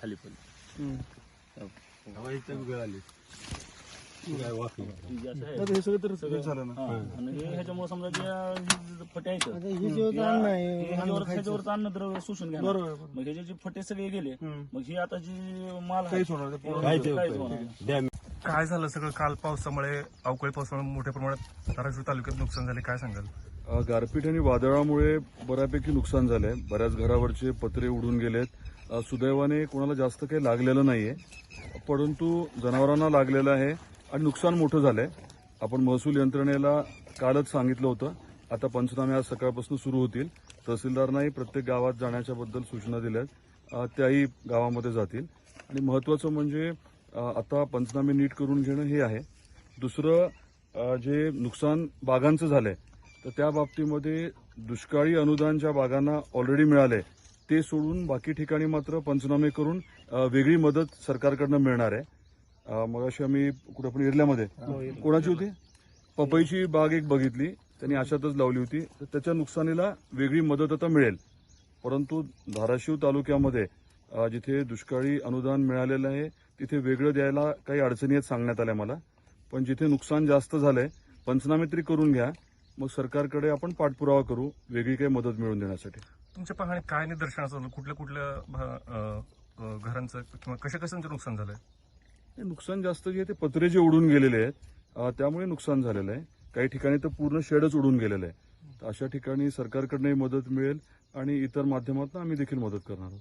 खाली पण. हे सगळं तर सगळं- झालं ना. आणि हे ह्याच्यामुळे समजा जे फटे आहेत. आता हे जे होतं अन्न आहे, हे ह्याच्यावर ह्याच्यावरचं अन्नद्रव्य शोषून घ्या बरोबर बरोबर. मग ह्याचे जे फटे सगळे गेले. मग ही आता जी माल आहे काहीच होणार नाही. काहीच नाही. काय झालं सगळं? काल पावसामुळे अवकाळी पावसामुळे मोठ्या प्रमाणात धाराशिव तालुक्यात नुकसान झाले. काय सांगाल? गारपीट आणि वादळामुळे बऱ्यापैकी नुकसान झालंय. बऱ्याच घरावरचे पत्रे उडून गेलेत. सुदैवाने कोणाला जास्त काही लागलेलं नाहीये. परंतु जनावरांना लागलेलं आहे आणि नुकसान मोठं झालंय. आपण महसूल यंत्रणेला कालच सांगितलं होतं. आता पंचनामे आज सकाळपासून सुरू होतील. तहसीलदारांनाही प्रत्येक गावात जाण्याच्या बद्दल सूचना दिल्यात. आहेत त्याही गावामध्ये जातील. आणि महत्वाचं म्हणजे आता पंचनामे नीट करून घेणं हे आहे. दुसरं जे नुकसान बागांचं झालंय तर त्या बाबतीमध्ये दुष्काळी अनुदान ज्या बागांना ऑलरेडी मिळाले ते सोडून बाकी ठिकाणी मात्र पंचनामे करून वेगळी मदत सरकारकडनं मिळणार आहे. मग अशी आम्ही कुठं पण एरल्यामध्ये कोणाची होती? पपईची बाग एक बघितली. त्यांनी अशातच लावली होती. तर त्याच्या नुकसानीला वेगळी मदत आता मिळेल. परंतु धाराशिव तालुक्यामध्ये जिथे दुष्काळी अनुदान मिळालेलं आहे तिथे वेगळं द्यायला काही अडचणी आहेत सांगण्यात आल्या मला. पण जिथे नुकसान जास्त झालंय पंचनामे तरी करून घ्या. मग सरकारकडे आपण पाठपुरावा करू वेगळी काही मदत मिळवून देण्यासाठी. तुमच्या पाहण्यात काय निदर्शनास आलं? कुठल्या कुठल्या भा- घरांचं किंवा कशा कशांचं नुकसान झालंय? हे नुकसान जास्त जे आहे ते पत्रे जे उडून गेलेले आहेत त्यामुळे नुकसान झालेलं आहे. काही ठिकाणी तर पूर्ण शेडच उडून गेलेलं आहे. तर अशा ठिकाणी सरकारकडनंही मदत मिळेल आणि इतर माध्यमातून आम्ही देखील मदत करणार आहोत.